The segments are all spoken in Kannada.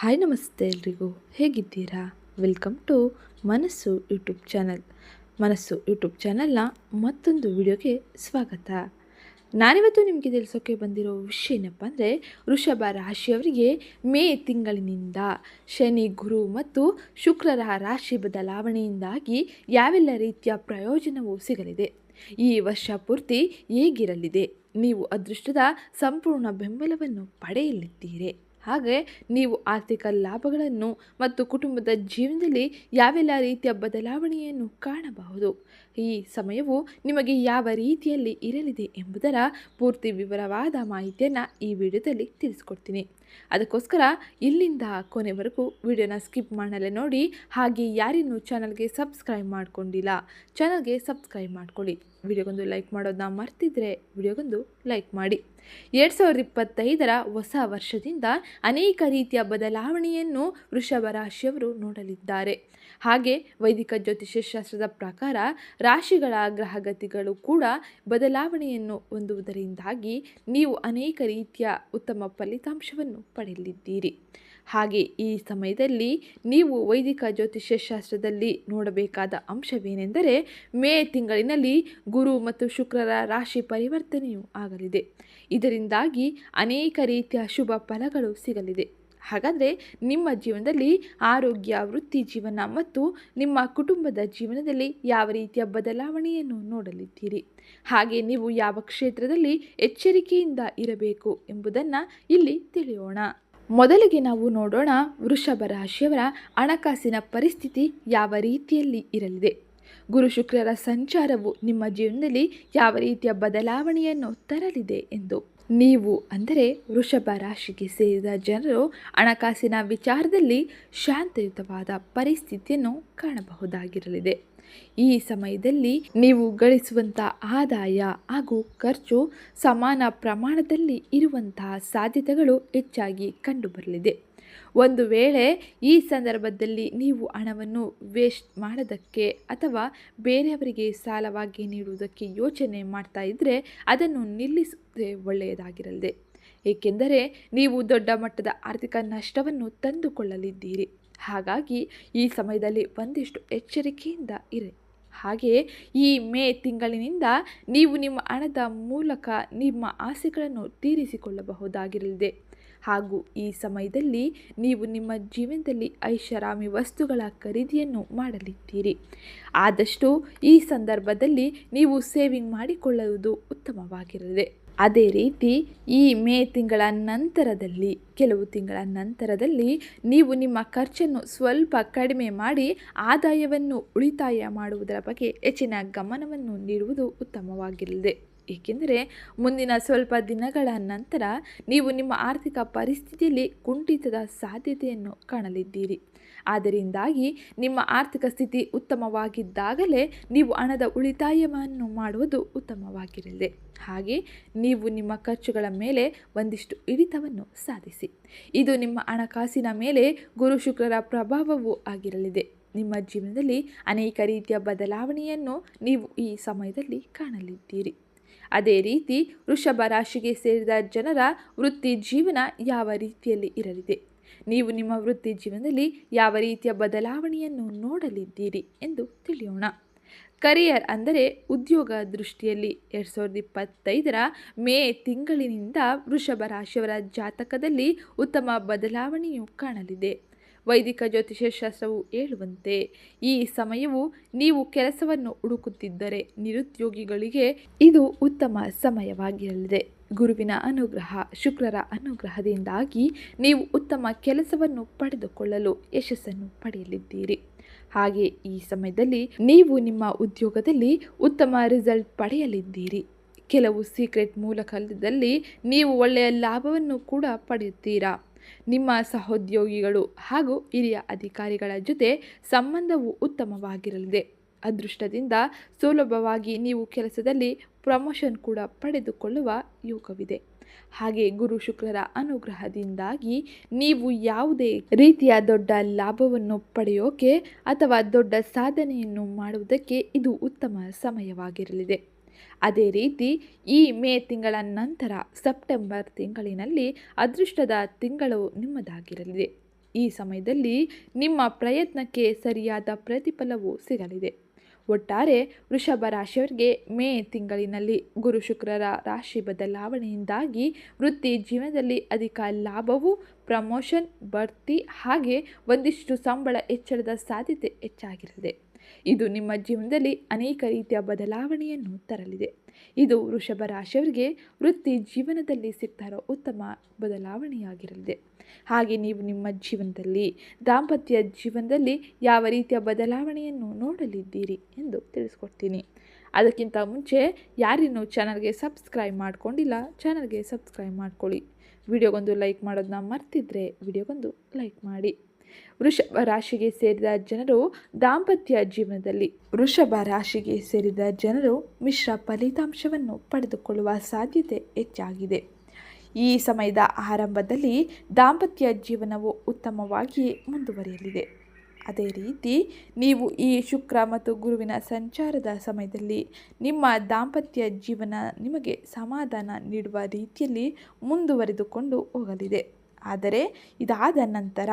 ಹಾಯ್ ನಮಸ್ತೆ ಎಲ್ರಿಗೂ. ಹೇಗಿದ್ದೀರಾ? Welcome to Manassu YouTube channel. Manassu YouTube ಚಾನಲ್ನ ಮತ್ತೊಂದು ವಿಡಿಯೋಗೆ ಸ್ವಾಗತ. ನಾನಿವತ್ತು ನಿಮಗೆ ತಿಳಿಸೋಕೆ ಬಂದಿರೋ ವಿಷಯ ಏನಪ್ಪ ಅಂದರೆ, ವೃಷಭ ರಾಶಿಯವರಿಗೆ ಮೇ ತಿಂಗಳಿನಿಂದ ಶನಿ, ಗುರು ಮತ್ತು ಶುಕ್ರರ ರಾಶಿ ಬದಲಾವಣೆಯಿಂದಾಗಿ ಯಾವೆಲ್ಲ ರೀತಿಯ ಪ್ರಯೋಜನವೂ ಸಿಗಲಿದೆ. ಈ ವರ್ಷ ಪೂರ್ತಿ ಹೇಗಿರಲಿದೆ? ನೀವು ಅದೃಷ್ಟದ ಸಂಪೂರ್ಣ ಬೆಂಬಲವನ್ನು ಪಡೆಯಲಿದ್ದೀರಿ? ಹಾಗೆ ನೀವು ಆರ್ಥಿಕ ಲಾಭಗಳನ್ನು ಮತ್ತು ಕುಟುಂಬದ ಜೀವನದಲ್ಲಿ ಯಾವೆಲ್ಲ ರೀತಿಯ ಬದಲಾವಣೆಯನ್ನು ಕಾಣಬಹುದು? ಈ ಸಮಯವು ನಿಮಗೆ ಯಾವ ರೀತಿಯಲ್ಲಿ ಇರಲಿದೆ ಎಂಬುದರ ಪೂರ್ತಿ ವಿವರವಾದ ಮಾಹಿತಿಯನ್ನು ಈ ವಿಡಿಯೋದಲ್ಲಿ ತಿಳಿಸ್ಕೊಡ್ತೀನಿ. ಅದಕ್ಕೋಸ್ಕರ ಇಲ್ಲಿಂದ ಕೊನೆವರೆಗೂ ವಿಡಿಯೋನ ಸ್ಕಿಪ್ ಮಾಡಲೇ ನೋಡಿ, ಹಾಗೆ ಯಾರಿನ್ನೂ ಚಾನಲ್ಗೆ ಸಬ್ಸ್ಕ್ರೈಬ್ ಮಾಡ್ಕೊಂಡಿಲ್ಲ, ಚಾನಲ್ಗೆ ಸಬ್ಸ್ಕ್ರೈಬ್ ಮಾಡ್ಕೊಳ್ಳಿ. ವಿಡಿಯೋಗೊಂದು ಲೈಕ್ ಮಾಡೋದನ್ನ ಮರ್ತಿದ್ರೆ ವಿಡಿಯೋಗೊಂದು ಲೈಕ್ ಮಾಡಿ. ಎರಡು ಸಾವಿರದ ಇಪ್ಪತ್ತೈದರ ಹೊಸ ವರ್ಷದಿಂದ ಅನೇಕ ರೀತಿಯ ಬದಲಾವಣೆಯನ್ನು ವೃಷಭ ರಾಶಿಯವರು ನೋಡಲಿದ್ದಾರೆ. ಹಾಗೆ ವೈದಿಕ ಜ್ಯೋತಿಷ್ಯ ಶಾಸ್ತ್ರದ ಪ್ರಕಾರ ರಾಶಿಗಳ ಗ್ರಹಗತಿಗಳು ಕೂಡ ಬದಲಾವಣೆಯನ್ನು ಹೊಂದುವುದರಿಂದಾಗಿ ನೀವು ಅನೇಕ ರೀತಿಯ ಉತ್ತಮ ಫಲಿತಾಂಶವನ್ನು ಪಡೆಯಲಿದ್ದೀರಿ. ಹಾಗೆ ಈ ಸಮಯದಲ್ಲಿ ನೀವು ವೈದಿಕ ಜ್ಯೋತಿಷ್ಯ ಶಾಸ್ತ್ರದಲ್ಲಿ ನೋಡಬೇಕಾದ ಅಂಶವೇನೆಂದರೆ ಮೇ ತಿಂಗಳಿನಲ್ಲಿ ಗುರು ಮತ್ತು ಶುಕ್ರರ ರಾಶಿ ಪರಿವರ್ತನೆಯೂ ಆಗಲಿದೆ. ಇದರಿಂದಾಗಿ ಅನೇಕ ರೀತಿಯ ಶುಭ ಫಲಗಳು ಸಿಗಲಿದೆ. ಹಾಗಾದರೆ ನಿಮ್ಮ ಜೀವನದಲ್ಲಿ ಆರೋಗ್ಯ, ವೃತ್ತಿ ಜೀವನ ಮತ್ತು ನಿಮ್ಮ ಕುಟುಂಬದ ಜೀವನದಲ್ಲಿ ಯಾವ ರೀತಿಯ ಬದಲಾವಣೆಯನ್ನು ನೋಡಲಿದ್ದೀರಿ? ಹಾಗೆ ನೀವು ಯಾವ ಕ್ಷೇತ್ರದಲ್ಲಿ ಎಚ್ಚರಿಕೆಯಿಂದ ಇರಬೇಕು ಎಂಬುದನ್ನು ಇಲ್ಲಿ ತಿಳಿಯೋಣ. ಮೊದಲಿಗೆ ನಾವು ನೋಡೋಣ ವೃಷಭ ರಾಶಿಯವರ ಹಣಕಾಸಿನ ಪರಿಸ್ಥಿತಿ ಯಾವ ರೀತಿಯಲ್ಲಿ ಇರಲಿದೆ. ಗುರು ಶುಕ್ರರ ಸಂಚಾರವು ನಿಮ್ಮ ಜೀವನದಲ್ಲಿ ಯಾವ ರೀತಿಯ ಬದಲಾವಣೆಯನ್ನು ತರಲಿದೆ ಎಂದು. ನೀವು ಅಂದರೆ ವೃಷಭ ರಾಶಿಗೆ ಸೇರಿದ ಜನರು ಹಣಕಾಸಿನ ವಿಚಾರದಲ್ಲಿ ಶಾಂತಿಯುತವಾದ ಪರಿಸ್ಥಿತಿಯನ್ನು ಕಾಣಬಹುದಾಗಿರಲಿದೆ. ಈ ಸಮಯದಲ್ಲಿ ನೀವು ಗಳಿಸುವಂಥ ಆದಾಯ ಹಾಗೂ ಖರ್ಚು ಸಮಾನ ಪ್ರಮಾಣದಲ್ಲಿ ಇರುವಂತಹ ಸಾಧ್ಯತೆಗಳು ಹೆಚ್ಚಾಗಿ ಕಂಡುಬರಲಿದೆ. ಒಂದು ವೇಳೆ ಈ ಸಂದರ್ಭದಲ್ಲಿ ನೀವು ಹಣವನ್ನು ವೇಸ್ಟ್ ಮಾಡೋದಕ್ಕೆ ಅಥವಾ ಬೇರೆಯವರಿಗೆ ಸಾಲವಾಗಿ ನೀಡುವುದಕ್ಕೆ ಯೋಚನೆ ಮಾಡ್ತಾ ಇದ್ದರೆ ಅದನ್ನು ನಿಲ್ಲಿಸುವುದೇ ಒಳ್ಳೆಯದಾಗಿರಲಿದೆ. ಏಕೆಂದರೆ ನೀವು ದೊಡ್ಡ ಮಟ್ಟದ ಆರ್ಥಿಕ ನಷ್ಟವನ್ನು ತಂದುಕೊಳ್ಳಲಿದ್ದೀರಿ. ಹಾಗಾಗಿ ಈ ಸಮಯದಲ್ಲಿ ಒಂದಿಷ್ಟು ಎಚ್ಚರಿಕೆಯಿಂದ ಇರಿ. ಹಾಗೆ ಈ ಮೇ ತಿಂಗಳಿನಿಂದ ನೀವು ನಿಮ್ಮ ಹಣದ ಮೂಲಕ ನಿಮ್ಮ ಆಸೆಗಳನ್ನು ತೀರಿಸಿಕೊಳ್ಳಬಹುದಾಗಿರಲಿದೆ. ಹಾಗೂ ಈ ಸಮಯದಲ್ಲಿ ನೀವು ನಿಮ್ಮ ಜೀವನದಲ್ಲಿ ಐಷಾರಾಮಿ ವಸ್ತುಗಳ ಖರೀದಿಯನ್ನು ಮಾಡಲಿದ್ದೀರಿ. ಆದಷ್ಟು ಈ ಸಂದರ್ಭದಲ್ಲಿ ನೀವು ಸೇವಿಂಗ್ ಮಾಡಿಕೊಳ್ಳುವುದು ಉತ್ತಮವಾಗಿರಲಿದೆ. ಅದೇ ರೀತಿ ಈ ಮೇ ತಿಂಗಳ ನಂತರದಲ್ಲಿ, ಕೆಲವು ತಿಂಗಳ ನಂತರದಲ್ಲಿ ನೀವು ನಿಮ್ಮ ಖರ್ಚನ್ನು ಸ್ವಲ್ಪ ಕಡಿಮೆ ಮಾಡಿ ಆದಾಯವನ್ನು ಉಳಿತಾಯ ಮಾಡುವುದರ ಬಗ್ಗೆ ಹೆಚ್ಚಿನ ಗಮನವನ್ನು ನೀಡುವುದು ಉತ್ತಮವಾಗಿರಲಿದೆ ಏಕೆಂದರೆ ಮುಂದಿನ ಸ್ವಲ್ಪ ದಿನಗಳ ನಂತರ ನೀವು ನಿಮ್ಮ ಆರ್ಥಿಕ ಪರಿಸ್ಥಿತಿಯಲ್ಲಿ ಕುಂಠಿತದ ಸಾಧ್ಯತೆಯನ್ನು ಕಾಣಲಿದ್ದೀರಿ. ಆದ್ದರಿಂದಾಗಿ ನಿಮ್ಮ ಆರ್ಥಿಕ ಸ್ಥಿತಿ ಉತ್ತಮವಾಗಿದ್ದಾಗಲೇ ನೀವು ಹಣದ ಉಳಿತಾಯವನ್ನು ಮಾಡುವುದು ಉತ್ತಮವಾಗಿರಲಿದೆ ಹಾಗೆ ನೀವು ನಿಮ್ಮ ಖರ್ಚುಗಳ ಮೇಲೆ ಒಂದಿಷ್ಟು ಹಿಡಿತವನ್ನು ಸಾಧಿಸಿ. ಇದು ನಿಮ್ಮ ಹಣಕಾಸಿನ ಮೇಲೆ ಗುರು ಶುಕ್ರರ ಪ್ರಭಾವವೂ ಆಗಿರಲಿದೆ. ನಿಮ್ಮ ಜೀವನದಲ್ಲಿ ಅನೇಕ ರೀತಿಯ ಬದಲಾವಣೆಯನ್ನು ನೀವು ಈ ಸಮಯದಲ್ಲಿ ಕಾಣಲಿದ್ದೀರಿ. ಅದೇ ರೀತಿ ವೃಷಭ ರಾಶಿಗೆ ಸೇರಿದ ಜನರ ವೃತ್ತಿ ಜೀವನ ಯಾವ ರೀತಿಯಲ್ಲಿ ಇರಲಿದೆ? ನೀವು ನಿಮ್ಮ ವೃತ್ತಿ ಜೀವನದಲ್ಲಿ ಯಾವ ರೀತಿಯ ಬದಲಾವಣೆಯನ್ನು ನೋಡಲಿದ್ದೀರಿ ಎಂದು ತಿಳಿಯೋಣ. ಕರಿಯರ್ ಅಂದರೆ ಉದ್ಯೋಗ ದೃಷ್ಟಿಯಲ್ಲಿ ಎರಡು ಸಾವಿರದ ಇಪ್ಪತ್ತೈದರ ಮೇ ತಿಂಗಳಿನಿಂದ ವೃಷಭ ರಾಶಿಯವರ ಜಾತಕದಲ್ಲಿ ಉತ್ತಮ ಬದಲಾವಣೆಯು ಕಾಣಲಿದೆ. ವೈದಿಕ ಜ್ಯೋತಿಷ್ಯ ಶಾಸ್ತ್ರವು ಹೇಳುವಂತೆ, ಈ ಸಮಯವು ನೀವು ಕೆಲಸವನ್ನು ಹುಡುಕುತ್ತಿದ್ದರೆ ನಿರುದ್ಯೋಗಿಗಳಿಗೆ ಇದು ಉತ್ತಮ ಸಮಯವಾಗಿರಲಿದೆ. ಗುರುವಿನ ಅನುಗ್ರಹ, ಶುಕ್ರರ ಅನುಗ್ರಹದಿಂದಾಗಿ ನೀವು ಉತ್ತಮ ಕೆಲಸವನ್ನು ಪಡೆದುಕೊಳ್ಳಲು ಯಶಸ್ಸನ್ನು ಪಡೆಯಲಿದ್ದೀರಿ. ಹಾಗೆ ಈ ಸಮಯದಲ್ಲಿ ನೀವು ನಿಮ್ಮ ಉದ್ಯೋಗದಲ್ಲಿ ಉತ್ತಮ ರಿಸಲ್ಟ್ ಪಡೆಯಲಿದ್ದೀರಿ. ಕೆಲವು ಸೀಕ್ರೆಟ್ ಮೂಲಕದಲ್ಲಿ ನೀವು ಒಳ್ಳೆಯ ಲಾಭವನ್ನು ಕೂಡ ಪಡೆಯುತ್ತೀರಾ? ನಿಮ್ಮ ಸಹೋದ್ಯೋಗಿಗಳು ಹಾಗೂ ಹಿರಿಯ ಅಧಿಕಾರಿಗಳ ಜೊತೆ ಸಂಬಂಧವು ಉತ್ತಮವಾಗಿರಲಿದೆ. ಅದೃಷ್ಟದಿಂದ ಸುಲಭವಾಗಿ ನೀವು ಕೆಲಸದಲ್ಲಿ ಪ್ರಮೋಷನ್ ಕೂಡ ಪಡೆದುಕೊಳ್ಳುವ ಯೋಗವಿದೆ. ಹಾಗೆ ಗುರು ಶುಕ್ರರ ಅನುಗ್ರಹದಿಂದಾಗಿ ನೀವು ಯಾವುದೇ ರೀತಿಯ ದೊಡ್ಡ ಲಾಭವನ್ನು ಪಡೆಯೋಕೆ ಅಥವಾ ದೊಡ್ಡ ಸಾಧನೆಯನ್ನು ಮಾಡುವುದಕ್ಕೆ ಇದು ಉತ್ತಮ ಸಮಯವಾಗಿರಲಿದೆ. ಅದೇ ರೀತಿ ಈ ಮೇ ತಿಂಗಳ ನಂತರ ಸೆಪ್ಟೆಂಬರ್ ತಿಂಗಳಿನಲ್ಲಿ ಅದೃಷ್ಟದ ತಿಂಗಳು ನಿಮ್ಮದಾಗಿರಲಿದೆ. ಈ ಸಮಯದಲ್ಲಿ ನಿಮ್ಮ ಪ್ರಯತ್ನಕ್ಕೆ ಸರಿಯಾದ ಪ್ರತಿಫಲವೂ ಸಿಗಲಿದೆ. ಒಟ್ಟಾರೆ ವೃಷಭ ರಾಶಿಯವರಿಗೆ ಮೇ ತಿಂಗಳಿನಲ್ಲಿ ಗುರು ಶುಕ್ರರ ರಾಶಿ ಬದಲಾವಣೆಯಿಂದಾಗಿ ವೃತ್ತಿ ಜೀವನದಲ್ಲಿ ಅಧಿಕ ಲಾಭವು, ಪ್ರಮೋಷನ್, ಬಡ್ತಿ ಹಾಗೆ ಒಂದಿಷ್ಟು ಸಂಬಳ ಹೆಚ್ಚಳದ ಸಾಧ್ಯತೆ ಹೆಚ್ಚಾಗಿರಲಿದೆ. ಇದು ನಿಮ್ಮ ಜೀವನದಲ್ಲಿ ಅನೇಕ ರೀತಿಯ ಬದಲಾವಣೆಯನ್ನು ತರಲಿದೆ. ಇದು ವೃಷಭ ರಾಶಿಯವರಿಗೆ ವೃತ್ತಿ ಜೀವನದಲ್ಲಿ ಸಿಗ್ತಾ ಉತ್ತಮ ಬದಲಾವಣೆಯಾಗಿರಲಿದೆ. ಹಾಗೆ ನೀವು ನಿಮ್ಮ ಜೀವನದಲ್ಲಿ, ದಾಂಪತ್ಯ ಜೀವನದಲ್ಲಿ ಯಾವ ರೀತಿಯ ಬದಲಾವಣೆಯನ್ನು ನೋಡಲಿದ್ದೀರಿ ಎಂದು ತಿಳಿಸ್ಕೊಡ್ತೀನಿ. ಅದಕ್ಕಿಂತ ಮುಂಚೆ ಯಾರಿನ್ನೂ ಚಾನಲ್ಗೆ ಸಬ್ಸ್ಕ್ರೈಬ್ ಮಾಡ್ಕೊಂಡಿಲ್ಲ, ಚಾನಲ್ಗೆ ಸಬ್ಸ್ಕ್ರೈಬ್ ಮಾಡ್ಕೊಳ್ಳಿ. ವಿಡಿಯೋಗೊಂದು ಲೈಕ್ ಮಾಡೋದನ್ನ ಮರ್ತಿದ್ರೆ ವಿಡಿಯೋಗೊಂದು ಲೈಕ್ ಮಾಡಿ. ವೃಷಭ ರಾಶಿಗೆ ಸೇರಿದ ಜನರು ದಾಂಪತ್ಯ ಜೀವನದಲ್ಲಿ ವೃಷಭ ರಾಶಿಗೆ ಸೇರಿದ ಜನರು ಮಿಶ್ರ ಫಲಿತಾಂಶವನ್ನು ಪಡೆದುಕೊಳ್ಳುವ ಸಾಧ್ಯತೆ ಹೆಚ್ಚಾಗಿದೆ. ಈ ಸಮಯದ ಆರಂಭದಲ್ಲಿ ದಾಂಪತ್ಯ ಜೀವನವು ಉತ್ತಮವಾಗಿ ಮುಂದುವರಿಯಲಿದೆ. ಅದೇ ರೀತಿ ನೀವು ಈ ಶುಕ್ರ ಮತ್ತು ಗುರುವಿನ ಸಂಚಾರದ ಸಮಯದಲ್ಲಿ ನಿಮ್ಮ ದಾಂಪತ್ಯ ಜೀವನ ನಿಮಗೆ ಸಮಾಧಾನ ನೀಡುವ ರೀತಿಯಲ್ಲಿ ಮುಂದುವರೆದುಕೊಂಡು ಹೋಗಲಿದೆ. ಆದರೆ ಇದಾದ ನಂತರ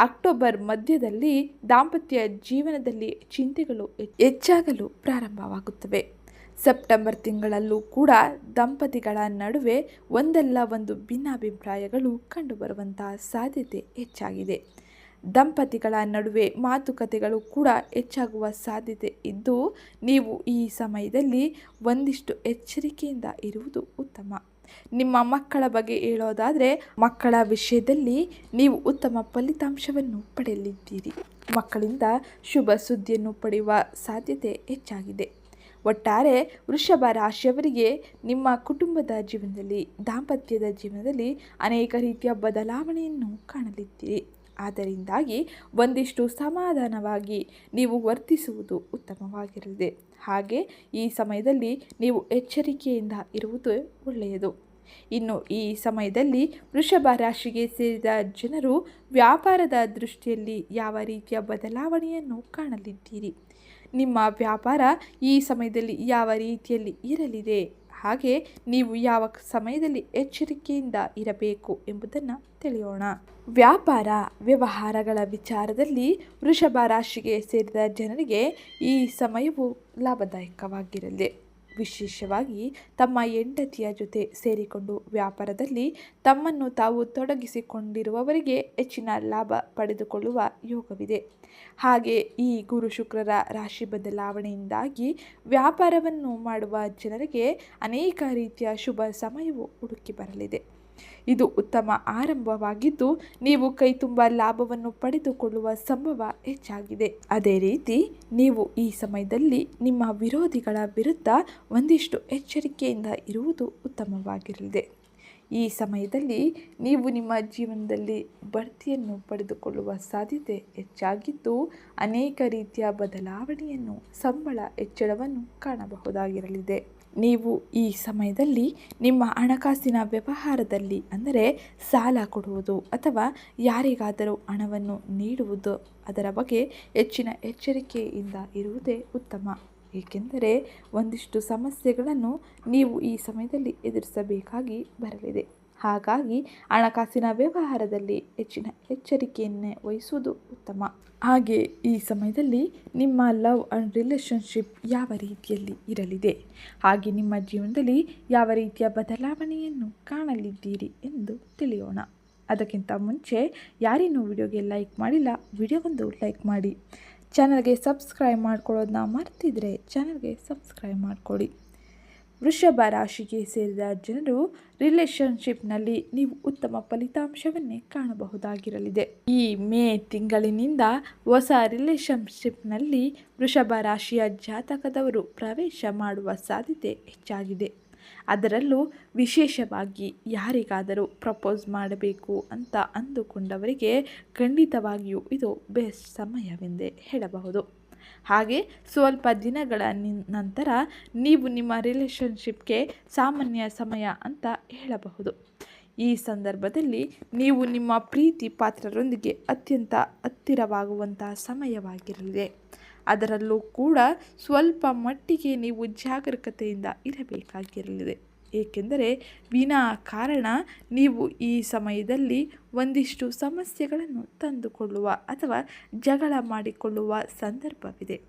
ಅಕ್ಟೋಬರ್ ಮಧ್ಯದಲ್ಲಿ ದಾಂಪತ್ಯ ಜೀವನದಲ್ಲಿ ಚಿಂತೆಗಳು ಹೆಚ್ಚಾಗಲು ಪ್ರಾರಂಭವಾಗುತ್ತವೆ. ಸೆಪ್ಟೆಂಬರ್ ತಿಂಗಳಲ್ಲೂ ಕೂಡ ದಂಪತಿಗಳ ನಡುವೆ ಒಂದಲ್ಲ ಒಂದು ಭಿನ್ನಾಭಿಪ್ರಾಯಗಳು ಕಂಡುಬರುವಂತಹ ಸಾಧ್ಯತೆ ಹೆಚ್ಚಾಗಿದೆ. ದಂಪತಿಗಳ ನಡುವೆ ಮಾತುಕತೆಗಳು ಕೂಡ ಹೆಚ್ಚಾಗುವ ಸಾಧ್ಯತೆ ಇದ್ದು, ನೀವು ಈ ಸಮಯದಲ್ಲಿ ಒಂದಿಷ್ಟು ಎಚ್ಚರಿಕೆಯಿಂದ ಇರುವುದು ಉತ್ತಮ. ನಿಮ್ಮ ಮಕ್ಕಳ ಬಗ್ಗೆ ಹೇಳೋದಾದರೆ, ಮಕ್ಕಳ ವಿಷಯದಲ್ಲಿ ನೀವು ಉತ್ತಮ ಫಲಿತಾಂಶವನ್ನು ಪಡೆಯಲಿದ್ದೀರಿ. ಮಕ್ಕಳಿಂದ ಶುಭ ಸುದ್ದಿಯನ್ನು ಪಡೆಯುವ ಸಾಧ್ಯತೆ ಹೆಚ್ಚಾಗಿದೆ. ಒಟ್ಟಾರೆ, ವೃಷಭ ರಾಶಿಯವರಿಗೆ ನಿಮ್ಮ ಕುಟುಂಬದ ಜೀವನದಲ್ಲಿ, ದಾಂಪತ್ಯದ ಜೀವನದಲ್ಲಿ ಅನೇಕ ರೀತಿಯ ಬದಲಾವಣೆಯನ್ನು ಕಾಣಲಿದ್ದೀರಿ. ಆದ್ದರಿಂದಾಗಿ ಒಂದಿಷ್ಟು ಸಮಾಧಾನವಾಗಿ ನೀವು ವರ್ತಿಸುವುದು ಉತ್ತಮವಾಗಿರಲಿದೆ. ಹಾಗೆ ಈ ಸಮಯದಲ್ಲಿ ನೀವು ಎಚ್ಚರಿಕೆಯಿಂದ ಇರುವುದು ಒಳ್ಳೆಯದು. ಇನ್ನು ಈ ಸಮಯದಲ್ಲಿ ವೃಷಭ ರಾಶಿಗೆ ಸೇರಿದ ಜನರು ವ್ಯಾಪಾರದ ದೃಷ್ಟಿಯಲ್ಲಿ ಯಾವ ರೀತಿಯ ಬದಲಾವಣೆಯನ್ನು ಕಾಣಲಿದ್ದೀರಿ? ನಿಮ್ಮ ವ್ಯಾಪಾರ ಈ ಸಮಯದಲ್ಲಿ ಯಾವ ರೀತಿಯಲ್ಲಿ ಇರಲಿದೆ? ಹಾಗೆ ನೀವು ಯಾವ ಸಮಯದಲ್ಲಿ ಎಚ್ಚರಿಕೆಯಿಂದ ಇರಬೇಕು ಎಂಬುದನ್ನು ತಿಳಿಯೋಣ. ವ್ಯಾಪಾರ, ವ್ಯವಹಾರಗಳ ವಿಚಾರದಲ್ಲಿ ವೃಷಭ ರಾಶಿಗೆ ಸೇರಿದ ಜನರಿಗೆ ಈ ಸಮಯವು ಲಾಭದಾಯಕವಾಗಿರಲಿದೆ ವಿಶೇಷವಾಗಿ ತಮ್ಮ ಹೆಂಡತಿಯ ಜೊತೆ ಸೇರಿಕೊಂಡು ವ್ಯಾಪಾರದಲ್ಲಿ ತಮ್ಮನ್ನು ತಾವು ತೊಡಗಿಸಿಕೊಂಡಿರುವವರಿಗೆ ಹೆಚ್ಚಿನ ಲಾಭ ಪಡೆದುಕೊಳ್ಳುವ ಯೋಗವಿದೆ. ಹಾಗೆ ಈ ಗುರು ಶುಕ್ರರ ರಾಶಿ ಬದಲಾವಣೆಯಿಂದಾಗಿ ವ್ಯಾಪಾರವನ್ನು ಮಾಡುವ ಜನರಿಗೆ ಅನೇಕ ರೀತಿಯ ಶುಭ ಸಮಯವು ಹುಡುಕಿ ಬರಲಿದೆ. ಇದು ಉತ್ತಮ ಆರಂಭವಾಗಿದ್ದು, ನೀವು ಕೈ ತುಂಬ ಲಾಭವನ್ನು ಪಡೆದುಕೊಳ್ಳುವ ಸಂಭವ ಹೆಚ್ಚಾಗಿದೆ. ಅದೇ ರೀತಿ, ನೀವು ಈ ಸಮಯದಲ್ಲಿ ನಿಮ್ಮ ವಿರೋಧಿಗಳ ವಿರುದ್ಧ ಒಂದಿಷ್ಟು ಎಚ್ಚರಿಕೆಯಿಂದ ಇರುವುದು ಉತ್ತಮವಾಗಿರಲಿದೆ. ಈ ಸಮಯದಲ್ಲಿ ನೀವು ನಿಮ್ಮ ಜೀವನದಲ್ಲಿ ಬಡ್ತಿಯನ್ನು ಪಡೆದುಕೊಳ್ಳುವ ಸಾಧ್ಯತೆ ಹೆಚ್ಚಾಗಿದ್ದು, ಅನೇಕ ರೀತಿಯ ಬದಲಾವಣೆಯನ್ನು, ಸಂಬಳ ಹೆಚ್ಚಳವನ್ನು ಕಾಣಬಹುದಾಗಿರಲಿದೆ. ನೀವು ಈ ಸಮಯದಲ್ಲಿ ನಿಮ್ಮ ಹಣಕಾಸಿನ ವ್ಯವಹಾರದಲ್ಲಿ ಅಂದರೆ ಸಾಲ ಕೊಡುವುದು ಅಥವಾ ಯಾರಿಗಾದರೂ ಹಣವನ್ನು ನೀಡುವುದು ಅದರ ಬಗ್ಗೆ ಹೆಚ್ಚಿನ ಎಚ್ಚರಿಕೆಯಿಂದ ಇರುವುದೇ ಉತ್ತಮ. ಏಕೆಂದರೆ ಒಂದಿಷ್ಟು ಸಮಸ್ಯೆಗಳನ್ನು ನೀವು ಈ ಸಮಯದಲ್ಲಿ ಎದುರಿಸಬೇಕಾಗಿ ಬರಲಿದೆ. ಹಾಗಾಗಿ ಹಣಕಾಸಿನ ವ್ಯವಹಾರದಲ್ಲಿ ಹೆಚ್ಚಿನ ಎಚ್ಚರಿಕೆಯನ್ನೇ ವಹಿಸುವುದು ಉತ್ತಮ. ಹಾಗೆ ಈ ಸಮಯದಲ್ಲಿ ನಿಮ್ಮ ಲವ್ ಆ್ಯಂಡ್ ರಿಲೇಷನ್ಶಿಪ್ ಯಾವ ರೀತಿಯಲ್ಲಿ ಇರಲಿದೆ? ಹಾಗೆ ನಿಮ್ಮ ಜೀವನದಲ್ಲಿ ಯಾವ ರೀತಿಯ ಬದಲಾವಣೆಯನ್ನು ಕಾಣಲಿದ್ದೀರಿ ಎಂದು ತಿಳಿಯೋಣ. ಅದಕ್ಕಿಂತ ಮುಂಚೆ ಯಾರಿನ್ನೂ ವಿಡಿಯೋಗೆ ಲೈಕ್ ಮಾಡಿಲ್ಲ, ವಿಡಿಯೋಗೊಂದು ಲೈಕ್ ಮಾಡಿ. ಚಾನಲ್ಗೆ ಸಬ್ಸ್ಕ್ರೈಬ್ ಮಾಡ್ಕೊಳ್ಳೋದನ್ನ ಮರ್ತಿದ್ರೆ ಚಾನಲ್ಗೆ ಸಬ್ಸ್ಕ್ರೈಬ್ ಮಾಡಿಕೊಡಿ. ವೃಷಭ ರಾಶಿಗೆ ಸೇರಿದ ಜನರು ರಿಲೇಶನ್ಶಿಪ್ನಲ್ಲಿ ನೀವು ಉತ್ತಮ ಫಲಿತಾಂಶವನ್ನೇ ಕಾಣಬಹುದಾಗಿರಲಿದೆ. ಈ ಮೇ ತಿಂಗಳಿನಿಂದ ಹೊಸ ರಿಲೇಶನ್ಶಿಪ್ನಲ್ಲಿ ವೃಷಭ ರಾಶಿಯ ಜಾತಕದವರು ಪ್ರವೇಶ ಮಾಡುವ ಸಾಧ್ಯತೆ ಹೆಚ್ಚಾಗಿದೆ. ಅದರಲ್ಲೂ ವಿಶೇಷವಾಗಿ ಯಾರಿಗಾದರೂ ಪ್ರಪೋಸ್ ಮಾಡಬೇಕು ಅಂತ ಅಂದುಕೊಂಡವರಿಗೆ ಖಂಡಿತವಾಗಿಯೂ ಇದು ಬೆಸ್ಟ್ ಸಮಯವೆಂದೇ ಹೇಳಬಹುದು. ಹಾಗೆ ಸ್ವಲ್ಪ ದಿನಗಳ ನಂತರ ನೀವು ನಿಮ್ಮ ರಿಲೇಷನ್ಶಿಪ್ಗೆ ಸಾಮಾನ್ಯ ಸಮಯ ಅಂತ ಹೇಳಬಹುದು. ಈ ಸಂದರ್ಭದಲ್ಲಿ ನೀವು ನಿಮ್ಮ ಪ್ರೀತಿ ಪಾತ್ರರೊಂದಿಗೆ ಅತ್ಯಂತ ಹತ್ತಿರವಾಗುವಂತಹ ಸಮಯವಾಗಿರಲಿದೆ. ಅದರಲ್ಲೂ ಕೂಡ ಸ್ವಲ್ಪ ಮಟ್ಟಿಗೆ ನೀವು ಜಾಗರೂಕತೆಯಿಂದ ಇರಬೇಕಾಗಿರಲಿದೆ. ಏಕೆಂದರೆ ವಿನಾ ಕಾರಣ ನೀವು ಈ ಸಮಯದಲ್ಲಿ ಒಂದಿಷ್ಟು ಸಮಸ್ಯೆಗಳನ್ನು ತಂದುಕೊಳ್ಳುವ ಅಥವಾ ಜಗಳ ಮಾಡಿಕೊಳ್ಳುವ ಸಂದರ್ಭವಿದೆ.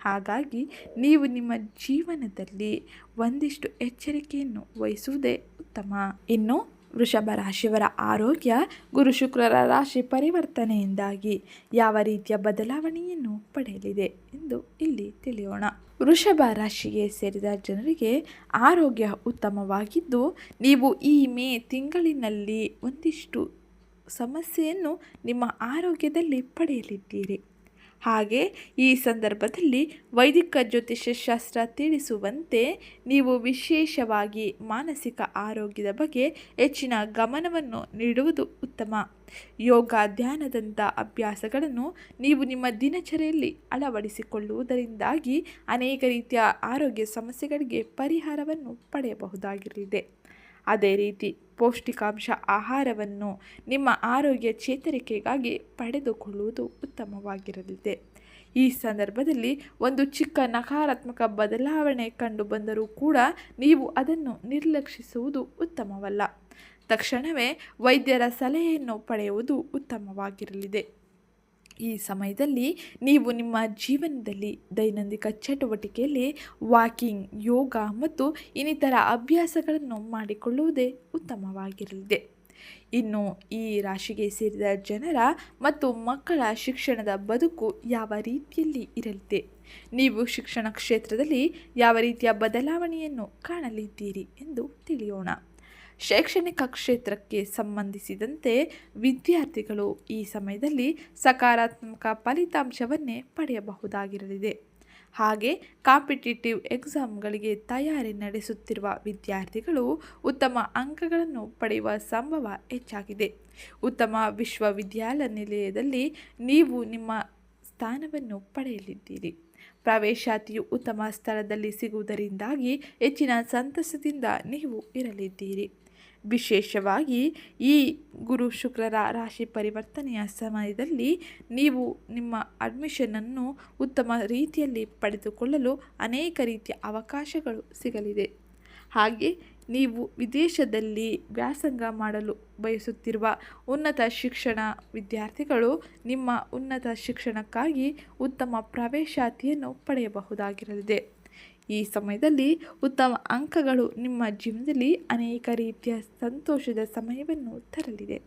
ಹಾಗಾಗಿ ನೀವು ನಿಮ್ಮ ಜೀವನದಲ್ಲಿ ಒಂದಿಷ್ಟು ಎಚ್ಚರಿಕೆಯನ್ನು ವಹಿಸುವುದೇ ಉತ್ತಮ. ಇನ್ನು ವೃಷಭ ರಾಶಿಯವರ ಆರೋಗ್ಯ ಗುರು ಶುಕ್ರರ ರಾಶಿ ಪರಿವರ್ತನೆಯಿಂದಾಗಿ ಯಾವ ರೀತಿಯ ಬದಲಾವಣೆಯನ್ನು ಪಡೆಯಲಿದೆ ಎಂದು ಇಲ್ಲಿ ತಿಳಿಯೋಣ. ವೃಷಭ ರಾಶಿಗೆ ಸೇರಿದ ಜನರಿಗೆ ಆರೋಗ್ಯ ಉತ್ತಮವಾಗಿದ್ದು, ನೀವು ಈ ಮೇ ತಿಂಗಳಿನಲ್ಲಿ ಒಂದಿಷ್ಟು ಸಮಸ್ಯೆಯನ್ನು ನಿಮ್ಮ ಆರೋಗ್ಯದಲ್ಲಿ ಪಡೆಯಲಿದ್ದೀರಿ. ಹಾಗೆ ಈ ಸಂದರ್ಭದಲ್ಲಿ ವೈದಿಕ ಜ್ಯೋತಿಷ್ಯ ಶಾಸ್ತ್ರ ತಿಳಿಸುವಂತೆ ನೀವು ವಿಶೇಷವಾಗಿ ಮಾನಸಿಕ ಆರೋಗ್ಯದ ಬಗ್ಗೆ ಹೆಚ್ಚಿನ ಗಮನವನ್ನು ನೀಡುವುದು ಉತ್ತಮ. ಯೋಗ, ಧ್ಯಾನದಂಥ ಅಭ್ಯಾಸಗಳನ್ನು ನೀವು ನಿಮ್ಮ ದಿನಚರಿಯಲ್ಲಿ ಅಳವಡಿಸಿಕೊಳ್ಳುವುದರಿಂದಾಗಿ ಅನೇಕ ರೀತಿಯ ಆರೋಗ್ಯ ಸಮಸ್ಯೆಗಳಿಗೆ ಪರಿಹಾರವನ್ನು ಪಡೆಯಬಹುದಾಗಿರಲಿದೆ. ಅದೇ ರೀತಿ ಪೌಷ್ಟಿಕಾಂಶ ಆಹಾರವನ್ನು ನಿಮ್ಮ ಆರೋಗ್ಯ ಚೇತರಿಕೆಗಾಗಿ ಪಡೆದುಕೊಳ್ಳುವುದು ಉತ್ತಮವಾಗಿರಲಿದೆ. ಈ ಸಂದರ್ಭದಲ್ಲಿ ಒಂದು ಚಿಕ್ಕ ನಕಾರಾತ್ಮಕ ಬದಲಾವಣೆ ಕಂಡು ಬಂದರೂ ಕೂಡ ನೀವು ಅದನ್ನು ನಿರ್ಲಕ್ಷಿಸುವುದು ಉತ್ತಮವಲ್ಲ. ತಕ್ಷಣವೇ ವೈದ್ಯರ ಸಲಹೆಯನ್ನು ಪಡೆಯುವುದು ಉತ್ತಮವಾಗಿರಲಿದೆ. ಈ ಸಮಯದಲ್ಲಿ ನೀವು ನಿಮ್ಮ ಜೀವನದಲ್ಲಿ ದೈನಂದಿನ ಚಟುವಟಿಕೆಯಲ್ಲಿ ವಾಕಿಂಗ್, ಯೋಗ ಮತ್ತು ಇನ್ನಿತರ ಅಭ್ಯಾಸಗಳನ್ನು ಮಾಡಿಕೊಳ್ಳುವುದೇ ಉತ್ತಮವಾಗಿರಲಿದೆ. ಇನ್ನು ಈ ರಾಶಿಗೆ ಸೇರಿದ ಜನರ ಮತ್ತು ಮಕ್ಕಳ ಶಿಕ್ಷಣದ ಬದುಕು ಯಾವ ರೀತಿಯಲ್ಲಿ ಇರಲಿದೆ? ನೀವು ಶಿಕ್ಷಣ ಕ್ಷೇತ್ರದಲ್ಲಿ ಯಾವ ರೀತಿಯ ಬದಲಾವಣೆಯನ್ನು ಕಾಣಲಿದ್ದೀರಿ ಎಂದು ತಿಳಿಯೋಣ. ಶೈಕ್ಷಣಿಕ ಕ್ಷೇತ್ರಕ್ಕೆ ಸಂಬಂಧಿಸಿದಂತೆ ವಿದ್ಯಾರ್ಥಿಗಳು ಈ ಸಮಯದಲ್ಲಿ ಸಕಾರಾತ್ಮಕ ಫಲಿತಾಂಶವನ್ನೇ ಪಡೆಯಬಹುದಾಗಿರಲಿದೆ. ಹಾಗೆ ಕಾಂಪಿಟೇಟಿವ್ ಎಕ್ಸಾಮ್ಗಳಿಗೆ ತಯಾರಿ ನಡೆಸುತ್ತಿರುವ ವಿದ್ಯಾರ್ಥಿಗಳು ಉತ್ತಮ ಅಂಕಗಳನ್ನು ಪಡೆಯುವ ಸಂಭವ ಹೆಚ್ಚಾಗಿದೆ. ಉತ್ತಮ ವಿಶ್ವವಿದ್ಯಾಲಯ ನೀವು ನಿಮ್ಮ ಸ್ಥಾನವನ್ನು ಪಡೆಯಲಿದ್ದೀರಿ. ಪ್ರವೇಶಾತಿಯು ಉತ್ತಮ ಸ್ಥಳದಲ್ಲಿ ಸಿಗುವುದರಿಂದಾಗಿ ಹೆಚ್ಚಿನ ಸಂತಸದಿಂದ ನೀವು ಇರಲಿದ್ದೀರಿ. ವಿಶೇಷವಾಗಿ ಈ ಗುರು ಶುಕ್ರರ ರಾಶಿ ಪರಿವರ್ತನೆಯ ಸಮಯದಲ್ಲಿ ನೀವು ನಿಮ್ಮ ಅಡ್ಮಿಷನನ್ನು ಉತ್ತಮ ರೀತಿಯಲ್ಲಿ ಪಡೆದುಕೊಳ್ಳಲು ಅನೇಕ ರೀತಿಯ ಅವಕಾಶಗಳು ಸಿಗಲಿದೆ. ಹಾಗೆ ನೀವು ವಿದೇಶದಲ್ಲಿ ವ್ಯಾಸಂಗ ಮಾಡಲು ಬಯಸುತ್ತಿರುವ ಉನ್ನತ ಶಿಕ್ಷಣ ವಿದ್ಯಾರ್ಥಿಗಳು ನಿಮ್ಮ ಉನ್ನತ ಶಿಕ್ಷಣಕ್ಕಾಗಿ ಉತ್ತಮ ಪ್ರವೇಶಾತಿಯನ್ನು ಪಡೆಯಬಹುದಾಗಿರಲಿದೆ. ಈ ಸಮಯದಲ್ಲಿ ಉತ್ತಮ ಅಂಕಗಳು ನಿಮ್ಮ ಜೀವನದಲ್ಲಿ ಅನೇಕ ರೀತಿಯ ಸಂತೋಷದ ಸಮಯವನ್ನು ತರಲಿದೆ.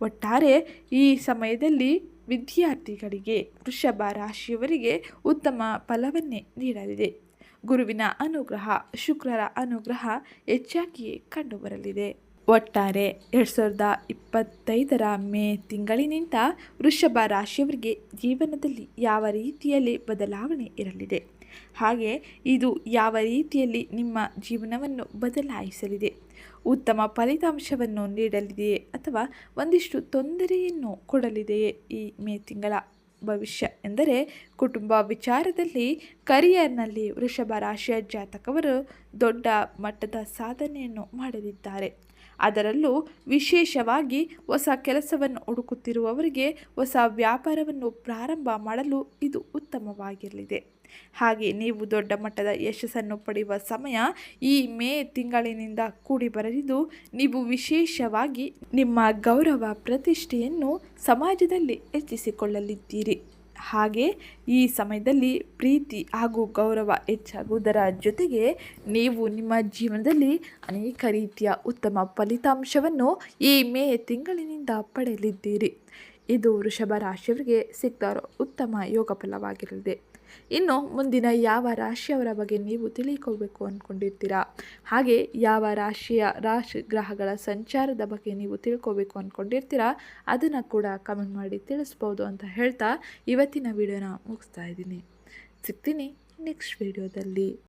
ಒಟ್ಟಾರೆ ಈ ಸಮಯದಲ್ಲಿ ವಿದ್ಯಾರ್ಥಿಗಳಿಗೆ, ವೃಷಭ ರಾಶಿಯವರಿಗೆ ಉತ್ತಮ ಫಲವನ್ನೇ ನೀಡಲಿದೆ. ಗುರುವಿನ ಅನುಗ್ರಹ, ಶುಕ್ರರ ಅನುಗ್ರಹ ಹೆಚ್ಚಾಗಿಯೇ ಕಂಡುಬರಲಿದೆ. ಒಟ್ಟಾರೆ ಎರಡು ಸಾವಿರದ ಇಪ್ಪತ್ತೈದರ ಮೇ ತಿಂಗಳಿನಿಂದ ವೃಷಭ ರಾಶಿಯವರಿಗೆ ಜೀವನದಲ್ಲಿ ಯಾವ ರೀತಿಯಲ್ಲಿ ಬದಲಾವಣೆ ಇರಲಿದೆ? ಹಾಗೆ ಇದು ಯಾವ ರೀತಿಯಲ್ಲಿ ನಿಮ್ಮ ಜೀವನವನ್ನು ಬದಲಾಯಿಸಲಿದೆ? ಉತ್ತಮ ಫಲಿತಾಂಶವನ್ನು ನೀಡಲಿದೆಯೇ ಅಥವಾ ಒಂದಿಷ್ಟು ತೊಂದರೆಯನ್ನು ಕೊಡಲಿದೆಯೇ ಈ ಮೇ ತಿಂಗಳ ಭವಿಷ್ಯ? ಎಂದರೆ ಕುಟುಂಬ ವಿಚಾರದಲ್ಲಿ ಕರಿಯರ್ನಲ್ಲಿ ವೃಷಭ ರಾಶಿಯ ಜಾತಕವರು ದೊಡ್ಡ ಮಟ್ಟದ ಸಾಧನೆಯನ್ನು ಮಾಡಲಿದ್ದಾರೆ. ಅದರಲ್ಲೂ ವಿಶೇಷವಾಗಿ ಹೊಸ ಕೆಲಸವನ್ನು ಹುಡುಕುತ್ತಿರುವವರಿಗೆ ಹೊಸ ವ್ಯಾಪಾರವನ್ನು ಪ್ರಾರಂಭ ಮಾಡಲು ಇದು ಉತ್ತಮವಾಗಿರಲಿದೆ. ಹಾಗೆ ನೀವು ದೊಡ್ಡ ಮಟ್ಟದ ಯಶಸ್ಸನ್ನು ಪಡೆಯುವ ಸಮಯ ಈ ಮೇ ತಿಂಗಳಿನಿಂದ ಕೂಡಿ ಬರಲಿದ್ದು, ನೀವು ವಿಶೇಷವಾಗಿ ನಿಮ್ಮ ಗೌರವ ಪ್ರತಿಷ್ಠೆಯನ್ನು ಸಮಾಜದಲ್ಲಿ ಹೆಚ್ಚಿಸಿಕೊಳ್ಳಲಿದ್ದೀರಿ. ಹಾಗೆ ಈ ಸಮಯದಲ್ಲಿ ಪ್ರೀತಿ ಹಾಗೂ ಗೌರವ ಹೆಚ್ಚಾಗುವುದರ ಜೊತೆಗೆ ನೀವು ನಿಮ್ಮ ಜೀವನದಲ್ಲಿ ಅನೇಕ ರೀತಿಯ ಉತ್ತಮ ಫಲಿತಾಂಶವನ್ನು ಈ ಮೇ ತಿಂಗಳಿನಿಂದ ಪಡೆಯಲಿದ್ದೀರಿ. ಇದು ವೃಷಭ ರಾಶಿಯವರಿಗೆ ಸಿಗ್ತಾರೋ ಉತ್ತಮ ಯೋಗ ಫಲವಾಗಿರಲಿದೆ ಇನ್ನು ಮುಂದಿನ ಯಾವ ರಾಶಿಯವರ ಬಗ್ಗೆ ನೀವು ತಿಳಿಕೋಬೇಕು ಅಂದ್ಕೊಂಡಿರ್ತೀರಾ ಹಾಗೆ ಯಾವ ರಾಶಿಯ ರಾಶಿ ಗ್ರಹಗಳ ಸಂಚಾರದ ಬಗ್ಗೆ ನೀವು ತಿಳ್ಕೋಬೇಕು ಅಂದ್ಕೊಂಡಿರ್ತೀರಾ ಅದನ್ನು ಕೂಡ ಕಮೆಂಟ್ ಮಾಡಿ ತಿಳಿಸ್ಬೋದು ಅಂತ ಹೇಳ್ತಾ ಇವತ್ತಿನ ವಿಡಿಯೋನ ಮುಗಿಸ್ತಾ ಇದ್ದೀನಿ. ಸಿಗ್ತೀನಿ ನೆಕ್ಸ್ಟ್ ವಿಡಿಯೋದಲ್ಲಿ.